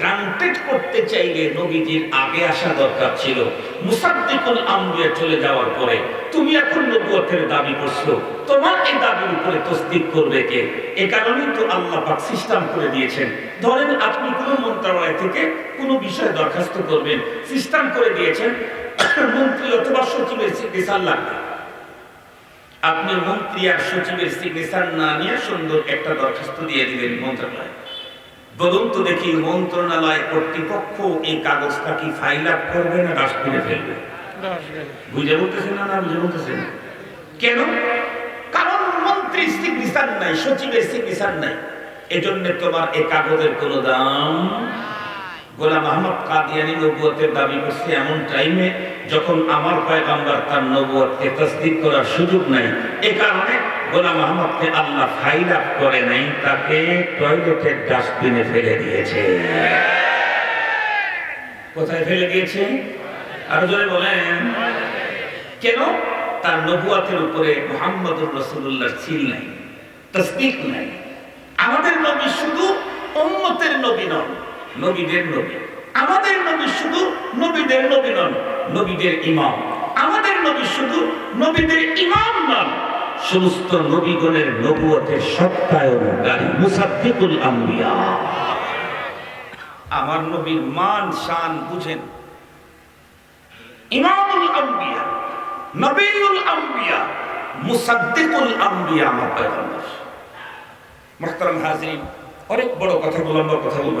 Granted করতে চাইলে নবীজির আগে আসা দরকার ছিল। মুসাদ্দিকুল আম্বিয়া চলে যাওয়ার পরে তুমি এখন নবুয়তের দাবি করছ। তোমার এই দাবির উপরে তসদিক করবে কে? এ কারণেই তো আল্লাহ পাক সিস্টেম করে দিয়েছেন। ধরেন আপনি কোনো মন্ত্রণালয় থেকে কোনো বিষয়ে দরখাস্ত করবেন সিস্টেম করে দিয়েছেন, মন্ত্রী অথবা সচিবের সিগনেচার লাগবে। আপনি মন্ত্রী আর সচিবের সিগনেচার না নিয়ে সুন্দর একটা দরখাস্ত দিয়ে দিবেন মন্ত্রণালয় বলুন তো দেখি মন্ত্রণালয় কর্তৃপক্ষ এই কাগজটা কি ফাইল আপ করবে না ডাস্টবিনে ফেলবে? বুঝে বলতেছেন না না বুঝে বলতেছেন? কেন? কারণ মন্ত্রীর সিগনেচার নাই সচিবের সিগনেচার নাই। এজন্য তোমার এই কাগজের কোনো দাম গোলাম আহমদ কাদিয়ানি নবুয়তের দাবি করছে এমন টাইমে যখন আমার পয়গাম্বার তার নবুয়তকে তসদিক করার সুযোগ নাই, এ কারণে গোলাম আহমদকে আল্লাহ ফাইল করে নাই, তাকে টয়লেটের ডাস্টবিনে ফেলে দিয়েছে। কোথায় ফেলে দিয়েছে? আরও জোরে বলেন। কেন? তার নবুয়াতের উপরে মোহাম্মদুর রসুল্লাহ ছিল নাই, তসদিক নাই। আমাদের নবী শুধু উম্মতের নবী নন, নবীদের নবী। আমাদের নবী শুধু নবীদের নবী নন। নবীদের ইমাম। আমাদের নবী শুধু নবীদের ইমাম নন সমস্ত নবীগণের নবুয়তের সত্যায়নকারী মুসাদ্দিকুল আম্বিয়া। আমার নবীর মান, শান বুঝেন। ইমামুল আম্বিয়া, নবীউল আম্বিয়া, মুসাদ্দিকুল আম্বিয়া আমার পয়গম্বর। মুহতারাম হাজিরিন, অনেক বড় কথা বললাম কথা বলব